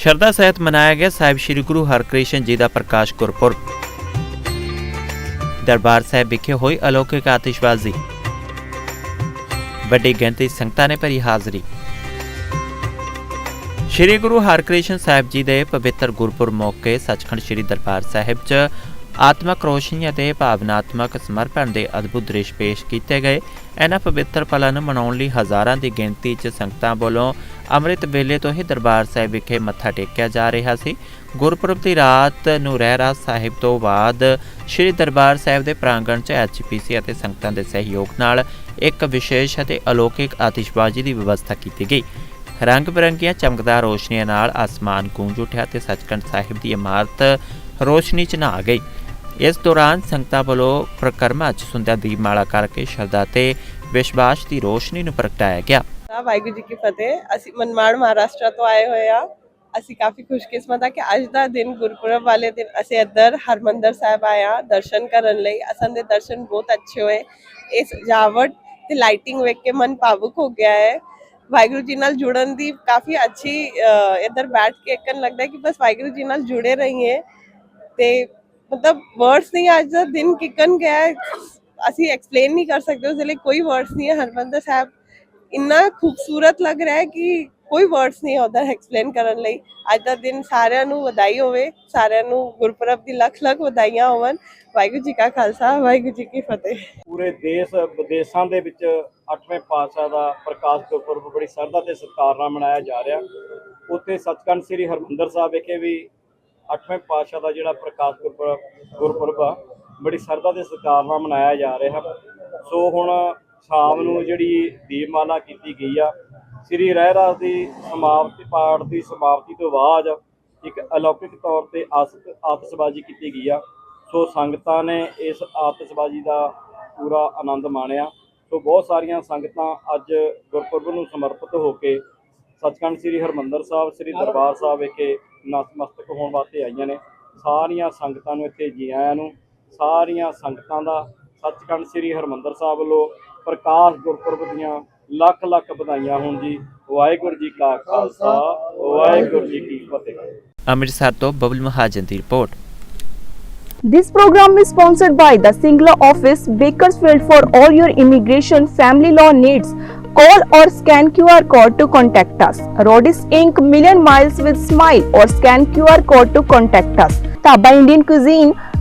ਸ਼ਰਧਾ ਸਹਿਤ ਮਨਾਇਆ ਗਿਆ ਸਾਹਿਬ ਸ੍ਰੀ ਗੁਰੂ ਹਰਕ੍ਰਿਸ਼ਨ ਜੀ ਦਾ ਪ੍ਰਕਾਸ਼ ਗੁਰਪੁਰਬ। ਦਰਬਾਰ ਸਾਹਿਬ ਵਿਖੇ ਹੋਈ ਅਲੌਕਿਕ ਆਤਿਸ਼ਬਾਜ਼ੀ। ਵੱਡੀ ਗਿਣਤੀ ਸੰਗਤਾਂ ਨੇ ਭਰੀ ਹਾਜ਼ਰੀ। ਸ਼੍ਰੀ ਗੁਰੂ ਹਰਕ੍ਰਿਸ਼ਨ ਸਾਹਿਬ ਜੀ ਦੇ ਪਵਿੱਤਰ ਗੁਰਪੁਰਬ ਮੌਕੇ ਸੱਚਖੰਡ ਸ਼੍ਰੀ ਦਰਬਾਰ ਸਾਹਿਬ 'ਚ ਆਤਮਕ ਰੋਸ਼ਨੀ ਅਤੇ ਭਾਵਨਾਤਮਕ ਸਮਰਪਣ ਦੇ ਅਦਭੁਤ ਦ੍ਰਿਸ਼ ਪੇਸ਼ ਕੀਤੇ ਗਏ। ਇਹਨਾਂ ਪਵਿੱਤਰ ਪਲਾਂ ਨੂੰ ਮਨਾਉਣ ਲਈ ਹਜ਼ਾਰਾਂ ਦੀ ਗਿਣਤੀ 'ਚ ਸੰਗਤਾਂ ਵੱਲੋਂ ਅੰਮ੍ਰਿਤ ਵੇਲੇ ਤੋਂ ਹੀ ਦਰਬਾਰ ਸਾਹਿਬ ਵਿਖੇ ਮੱਥਾ ਟੇਕਿਆ ਜਾ ਰਿਹਾ ਸੀ। ਗੁਰਪੁਰਬ ਦੀ ਰਾਤ ਨੂੰ ਰਹਿਰਾ ਸਾਹਿਬ ਤੋਂ ਬਾਅਦ ਸ਼੍ਰੀ ਦਰਬਾਰ ਸਾਹਿਬ ਦੇ ਪ੍ਰਾਂਗਣ 'ਚ ਐਚਪੀਸੀ ਅਤੇ ਸੰਗਤਾਂ ਦੇ ਸਹਿਯੋਗ ਨਾਲ ਇੱਕ ਵਿਸ਼ੇਸ਼ ਅਤੇ ਅਲੌਕਿਕ ਆਤਿਸ਼ਬਾਜ਼ੀ ਦੀ ਵਿਵਸਥਾ ਕੀਤੀ ਗਈ। ਰੰਗ ਬਿਰੰਗੀਆਂ ਚਮਕਦਾਰ ਰੋਸ਼ਨੀਆਂ ਨਾਲ ਆਸਮਾਨ ਗੂੰਜ ਉੱਠਿਆ ਤੇ ਸੱਚਖੰਡ ਸਾਹਿਬ ਦੀ ਇਮਾਰਤ ਰੋਸ਼ਨੀ 'ਚ ਨਹਾ ਗਈ। ਇਸ ਦੌਰਾਨ ਸੰਗਤਾਂ ਵੱਲੋਂ ਪ੍ਰਕਰਮਾ 'ਚ ਸੁੰਦਰ ਦੀਪਮਾਲਾ ਕਰਕੇ ਸ਼ਰਧਾ ਤੇ ਵਿਸ਼ਵਾਸ ਦੀ ਰੋਸ਼ਨੀ ਨੂੰ ਪ੍ਰਗਟਾਇਆ ਗਿਆ। ਆ ਵਾਹਿਗੁਰੂ ਜੀ ਕੀ ਫਤਿਹ। ਅਸੀਂ ਮਨਮਾੜ ਮਹਾਰਾਸ਼ਟਰ ਤੋਂ ਆਏ ਹੋਏ ਆ। ਅਸੀਂ ਕਾਫੀ ਖੁਸ਼ਕਿਸਮਤ ਆ ਕਿ ਅੱਜ ਦਾ ਦਿਨ ਗੁਰਪੁਰਬ ਵਾਲੇ ਦਿਨ ਅਸੀਂ ਇੱਧਰ ਹਰਮੰਦਰ ਸਾਹਿਬ ਆਇਆ ਦਰਸ਼ਨ ਕਰਨ ਲਈ। ਅਸਾਂ ਦੇ ਦਰਸ਼ਨ ਬਹੁਤ ਅੱਛੇ ਹੋਏ। ਇਹ ਸਜਾਵਟ ਤੇ ਲਾਈਟਿੰਗ ਵੇਖ ਕੇ ਮਨ ਭਾਵੁਕ ਹੋ ਗਿਆ ਹੈ। ਵਾਹਿਗੁਰੂ ਜੀ ਨਾਲ ਜੁੜਨ ਦੀ ਕਾਫੀ ਅੱਛੀ ਇੱਧਰ ਬੈਠ ਕੇ ਇੱਕਨ ਲੱਗਦਾ ਕਿ ਬਸ ਵਾਹਿਗੁਰੂ ਜੀ ਨਾਲ ਜੁੜੇ ਰਹੀਏ। ਤੇ ਮਤਲਬ ਵਰਡਸ ਨਹੀਂ, ਅੱਜ ਦਾ ਦਿਨ ਕਿਕਨ ਗਿਆ ਅਸੀਂ ਐਕਸਪਲੇਨ ਨਹੀਂ ਕਰ ਸਕਦੇ, ਉਸ ਲਈ ਕੋਈ ਵਰਡਸ ਨਹੀਂ ਹੈ। ਹਰਮੰਦਰ ਸਾਹਿਬ ਇੰਨਾ ਖੂਬਸੂਰਤ ਲੱਗ ਰਿਹਾ ਹੈ ਕਿ ਕੋਈ ਵਰਡਸ ਨਹੀਂ ਆਉਂਦਾ ਐਕਸਪਲੇਨ ਕਰਨ ਲਈ। ਅੱਜ ਦਾ ਦਿਨ ਸਾਰਿਆਂ ਨੂੰ ਵਧਾਈ ਹੋਵੇ, ਸਾਰਿਆਂ ਨੂੰ ਗੁਰਪੁਰਬ ਦੀ ਲੱਖ ਲੱਖ ਵਧਾਈਆਂ ਹੋਵਨ ਵਾਹਿਗੁਰੂ ਜੀ ਕਾ ਖਾਲਸਾ, ਵਾਹਿਗੁਰੂ ਜੀ ਕੀ ਫਤਿਹ। ਪੂਰੇ ਦੇਸ਼, ਵਿਦੇਸ਼ਾਂ ਦੇ ਵਿੱਚ 8ਵੇਂ ਪਾਤਸ਼ਾਹ ਦਾ ਪ੍ਰਕਾਸ਼ ਗੁਰਪੁਰਬ ਬੜੀ ਸਰਦਾ ਤੇ ਸਤਿਕਾਰ ਨਾਲ ਮਨਾਇਆ ਜਾ ਰਿਹਾ। ਉੱਥੇ ਸੱਚਖੰਡ ਸ੍ਰੀ ਹਰਮੰਦਰ ਸਾਹਿਬ ਵਿਖੇ ਵੀ 8ਵੇਂ ਪਾਤਸ਼ਾਹ ਦਾ ਜਿਹੜਾ ਪ੍ਰਕਾਸ਼ ਗੁਰਪੁਰਬ ਗੁਰਪੁਰਬ ਆ, ਬੜੀ ਸਰਦਾ ਤੇ ਸਤਿਕਾਰ ਨਾਲ ਮਨਾਇਆ ਜਾ ਰਿਹਾ। ਸੋ ਹੁਣ ਸ਼ਾਮ ਨੂੰ ਜਿਹੜੀ ਦੀਪਮਾਲਾ ਕੀਤੀ ਗਈ ਆ, ਸ੍ਰੀ ਰਹਿਰਾਸ ਦੀ ਸਮਾਪਤੀ ਪਾਠ ਦੀ ਸਮਾਪਤੀ ਤੋਂ ਬਾਅਦ ਇੱਕ ਅਲੌਕਿਕ ਤੌਰ ਤੇ ਆਸ- ਆਤਿਸ਼ਬਾਜ਼ੀ ਕੀਤੀ ਗਈ ਆ। ਸੋ ਸੰਗਤਾਂ ਨੇ ਇਸ ਆਤਿਸ਼ਬਾਜ਼ੀ ਦਾ ਪੂਰਾ ਆਨੰਦ ਮਾਣਿਆ। ਸੋ ਬਹੁਤ ਸਾਰੀਆਂ ਸੰਗਤਾਂ ਅੱਜ ਗੁਰਪੁਰਬ ਨੂੰ ਸਮਰਪਿਤ ਹੋ ਕੇ ਸੱਚਖੰਡ ਸ੍ਰੀ ਹਰਮੰਦਰ ਸਾਹਿਬ, ਸ੍ਰੀ ਦਰਬਾਰ ਸਾਹਿਬ ਵਿਖੇ ਨਤਮਸਤਕ ਹੋਣ ਵਾਸਤੇ ਆਈਆਂ ਨੇ। ਸਾਰੀਆਂ ਸੰਗਤਾਂ ਨੂੰ ਇੱਥੇ ਜੀ ਆਇਆਂ ਨੂੰ। ਸਾਰੀਆਂ ਸੰਗਤਾਂ ਦਾ ਸੱਚਖੰਡ ਸ੍ਰੀ ਹਰਮੰਦਰ ਸਾਹਿਬ ਵੱਲੋਂ ਪ੍ਰਕਾਸ਼ ਗੁਰਪੁਰਬ ਦੀਆਂ ਲੱਖ ਲੱਖ ਵਧਾਈਆਂ ਹੋਣ ਜੀ ਵਾਹਿਗੁਰੂ ਜੀ ਕਾ ਖਾਲਸਾ ਵਾਹਿਗੁਰੂ ਜੀ ਕੀ ਫਤਿਹ ਅੰਮ੍ਰਿਤਸਰ ਤੋਂ ਬਬਲ ਮਹਾਜਨ ਦੀ report This program is sponsored by the Singla office, Bakersfield for all your immigration family law needs. Call or scan QR code to contact us. Rodis Inc. Million Miles with Smile or scan QR code to contact us. Taba Indian Cuisine,